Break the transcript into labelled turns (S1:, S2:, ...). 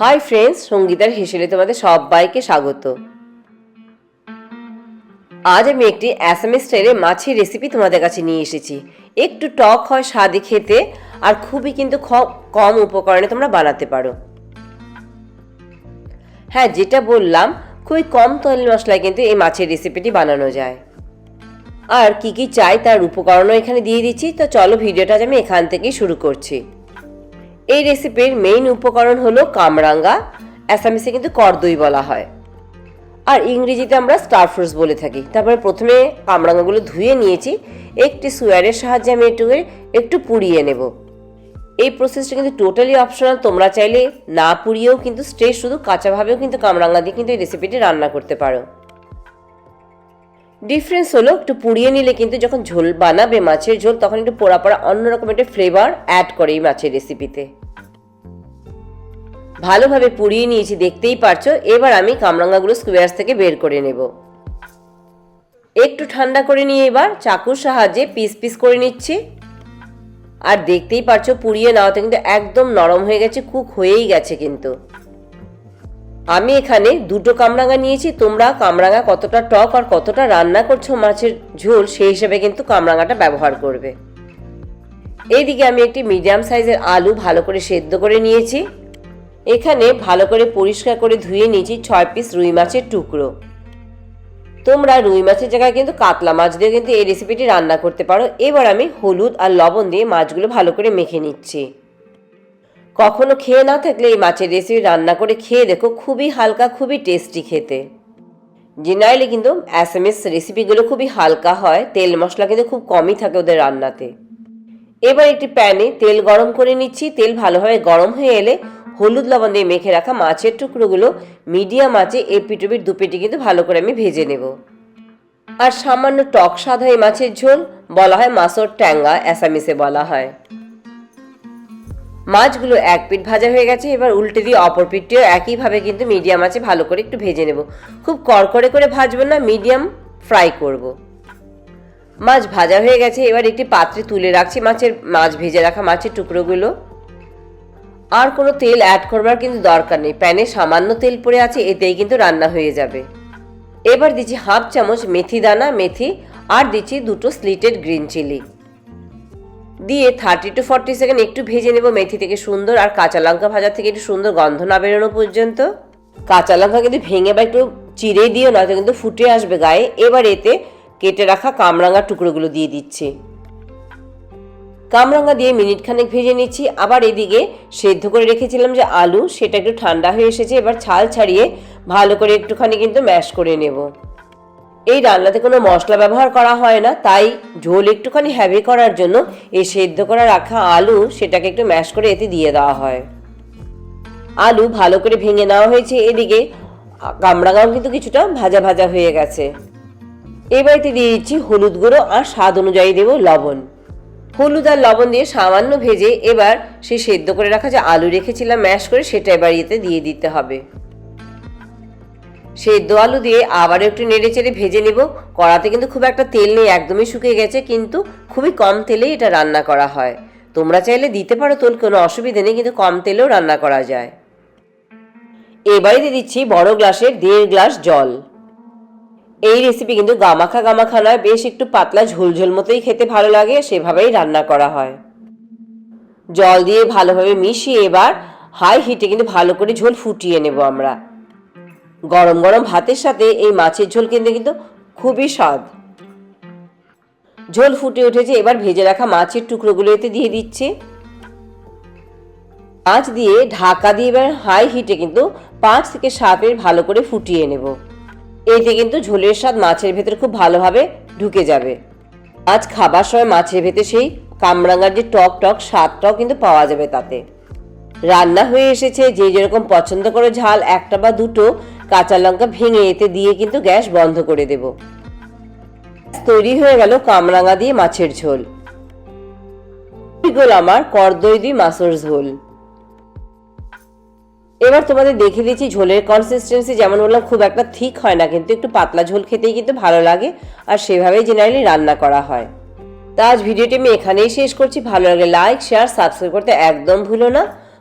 S1: Hi friends সঙ্গীতার হেসেলে তোমাদের সবাইকে স্বাগত। আজ আমি একটি অ্যাসামি স্টাইলে মাছের রেসিপি তোমাদের কাছে নিয়ে এসেছি। একটু টক হয়, স্বাদে খেতে, আর খুবই কিন্তু কম উপকরণে তোমরা বানাতে পারো। হ্যাঁ যেটা বললাম, খুবই কম তেল মশলায় কিন্তু এই মাছের রেসিপিটি বানানো যায়। আর কি কি চাই তার উপকরণও এখানে দিয়ে দিচ্ছি। তো চলো ভিডিওটা আমি এখান থেকেই শুরু করছি। এই রেসিপির মেইন উপকরণ হলো কামরাঙ্গা অ্যাসামিসে কিন্তু করদই বলা হয়। আর ইংরেজিতে আমরা স্টার ফ্রুটস বলে থাকি। তারপরে প্রথমে কামরাঙ্গাগুলো ধুয়ে নিয়েছি। একটি সুয়ারের সাহায্যে আমি একটু একটু পুড়িয়ে নেব। এই প্রসেসটা কিন্তু টোটালি অপশনাল তোমরা চাইলে না পুড়িয়েও কিন্তু স্ট্রেট শুধু কাঁচাভাবেও কিন্তু কামরাঙ্গা দিয়ে কিন্তু এই রেসিপিটি রান্না করতে পারো। ডিফারেন্স হলো একটু পুড়িয়ে নিলে কিন্তু যখন ঝোল বানাবে মাছের ঝোল, তখন একটু পোড়া পোড়া অন্যরকম একটা ফ্লেভার অ্যাড করে এই মাছের রেসিপিতে ভালোভাবে পুড়িয়ে নিয়েছি, দেখতেই পারছ। এবার আমি কামরাঙ্গাগুলো স্কোয়ার্স থেকে বের করে নেব। একটু ঠান্ডা করে নিয়ে এবার চাকুর সাহায্যে পিস পিস করে নিচ্ছি। আর দেখতেই পারছ, পুড়িয়ে নেওয়াতে কিন্তু একদম নরম হয়ে গেছে কুক হয়েই গেছে কিন্তু। আমি এখানে দুটো কামরাঙা নিয়েছি, তোমরা কামরাঙা কতটা টক আর কতটা রান্না করছ মাছের ঝোল, সেই হিসেবে কিন্তু কামরাঙাটা ব্যবহার করবে। এইদিকে আমি একটি মিডিয়াম সাইজের আলু ভালো করে সেদ্ধ করে নিয়েছি। এখানে ভালো করে পরিষ্কার করে ধুয়ে নিয়েছি ছয় পিস রুই মাছের টুকরো। তোমরা রুই মাছের জায়গায় কিন্তু কাতলা মাছ দিয়ে কিন্তু এই রেসিপিটি রান্না করতে পারো। এবার আমি হলুদ আর লবণ দিয়ে মাছগুলো ভালো করে মেখে নিচ্ছি। কখনো খেয়ে না থাকলে এই মাছের রেসিপি রান্না করে খেয়ে দেখো, খুবই হালকা, খুবই টেস্টি খেতে। জেনারেলি কিন্তু অ্যাসএমএস রেসিপিগুলো খুবই হালকা হয়, তেল মশলা কিন্তু খুব কমই থাকে ওদের রান্নাতে। এবার একটি প্যানে তেল গরম করে নিচ্ছি, তেল ভালোভাবে গরম হয়ে এলে হলুদ লবণ দিয়ে মেখে রাখা মাছের টুকরোগুলো মিডিয়াম আঁচে এপিটুপির দুপিটি কিন্তু ভালো করে আমি ভেজে নেব। আর সামান্য টক হয় এই মাছের ঝোল বলা হয় মাছর ট্যাঙ্গা অ্যাসামিসে বলা হয়। মাছগুলো এক পিঠ ভাজা হয়ে গেছে, এবার উল্টে দিয়ে অপর পিঠটিও একইভাবে কিন্তু মিডিয়াম আছে, ভালো করে একটু ভেজে নেব। খুব কড়কড়ে করে ভাজবো না, মিডিয়াম ফ্রাই করব। মাছ ভাজা হয়ে গেছে, এবার একটি পাত্রে তুলে রাখছি মাছের, মাছ ভেজে রাখা মাছের টুকরোগুলো। আর কোনো তেল অ্যাড করবার কিন্তু দরকার নেই, প্যানে সামান্য তেল পড়ে আছে, এতেই কিন্তু রান্না হয়ে যাবে। এবার দিচ্ছি হাফ চামচ মেথি দানা, মেথি, আর দিচ্ছি দুটো স্লিটেড গ্রিন চিলি দিয়ে থার্টি টু ফর্টি সেকেন্ড একটু ভেজে নেব মেথি থেকে সুন্দর আর কাঁচা লঙ্কা ভাজা থেকে একটু সুন্দর গন্ধ না বেরোনো পর্যন্ত। কাঁচা লঙ্কা কিন্তু ভেঙে বা একটু চিড়ে দিও নয়তো কিন্তু ফুটে আসবে গায়ে। এবার এতে কেটে রাখা কামরাঙার টুকরোগুলো দিয়ে দিচ্ছি। কামরাঙ্গা দিয়ে মিনিট খানেক ভেজে নিচ্ছি। আবার এদিকে সেদ্ধ করে রেখেছিলাম যে আলু, সেটা একটু ঠান্ডা হয়ে এসেছে, এবার ছাল ছাড়িয়ে ভালো করে একটুখানি কিন্তু ম্যাশ করে নেব। এই রান্নাতে কোনো মশলা ব্যবহার করা হয় না, তাই ঝোল একটুখানি হ্যাভি করার জন্য এই সেদ্ধ করা রাখা আলু সেটাকে একটু ম্যাশ করে এতে দিয়ে দেওয়া হয়। আলু ভালো করে ভেঙে নেওয়া হয়েছে, এদিকে কামরাঙাও কিন্তু কিছুটা ভাজা ভাজা হয়ে গেছে। এবার দিয়ে দিচ্ছি হলুদ গুঁড়ো আর স্বাদ অনুযায়ী দেবো লবণ। হলুদ আর লবণ দিয়ে সামান্য ভেজে এবার সে সেদ্ধ করে রাখা যে আলু রেখেছিলাম ম্যাশ করে সেটা এবার এতে দিয়ে দিতে হবে। সেদ্ধ আলু দিয়ে আবার একটু নেড়ে চেড়ে ভেজে নেব। কড়াতে কিন্তু খুব একটা তেল নেই, একদমই শুকিয়ে গেছে, কিন্তু খুবই কম তেলেই এটা রান্না করা হয়। তোমরা চাইলে দিতে পারো তোল, কোনো অসুবিধে নেই, কিন্তু কম তেলেও রান্না করা যায়। এবারে দিয়ে দিচ্ছি বড় গ্লাসের দেড় গ্লাস জল। এই রেসিপি কিন্তু গামাখা গামাখা নয়, বেশ একটু পাতলা ঝোলঝোল মতোই খেতে ভালো লাগে, সেভাবেই রান্না করা হয়। জল দিয়ে ভালোভাবে মিশিয়ে এবার হাই হিটে কিন্তু ভালো করে ঝোল ফুটিয়ে নেব আমরা। গরম গরম ভাতের সাথে এই মাছের ঝোল কিন্তু কিন্তু খুবই স্বাদ। ঝোল ফুটে উঠেছে, এবার ভেজে রাখা মাছের টুকরোগুলো এতে দিয়ে দিচ্ছে। মাছ দিয়ে ঢাকা দিয়ে এবার হাই হিটে কিন্তু পাঁচ থেকে মিনিট ভালো করে ফুটিয়ে নেব। এতে কিন্তু ঝোলের স্বাদ মাছের ভেতরে খুব ভালোভাবে ঢুকে যাবে। মাছ খাবার সময় মাছের ভেতরে সেই কামরাঙ্গার যে টক টক স্বাদটাও কিন্তু পাওয়া যাবে তাতে। রান্না হয়ে এসেছে, যে যেরকম পছন্দ করে ঝাল, একটা বা দুটো কাঁচা লঙ্কা ভেঙে এতে দিয়ে কিন্তু গ্যাস বন্ধ করে দেব। তৈরি হয়ে গেল কামরাঙা দিয়ে মাছের ঝোল। গোল আমার করদই দিয়ে মাছের ঝোল। এবার তোমাদের দেখে দিচ্ছি ঝোলের কনসিস্টেন্সি যেমন বললাম খুব একটা ঠিক হয় না, কিন্তু একটু পাতলা ঝোল খেতেই কিন্তু ভালো লাগে আর সেভাবেই জেনারেলি রান্না করা হয়। তা আজ ভিডিওটি আমি এখানেই শেষ করছি। ভালো লাগে লাইক শেয়ার সাবস্ক্রাইব করতে একদম ভুলো না।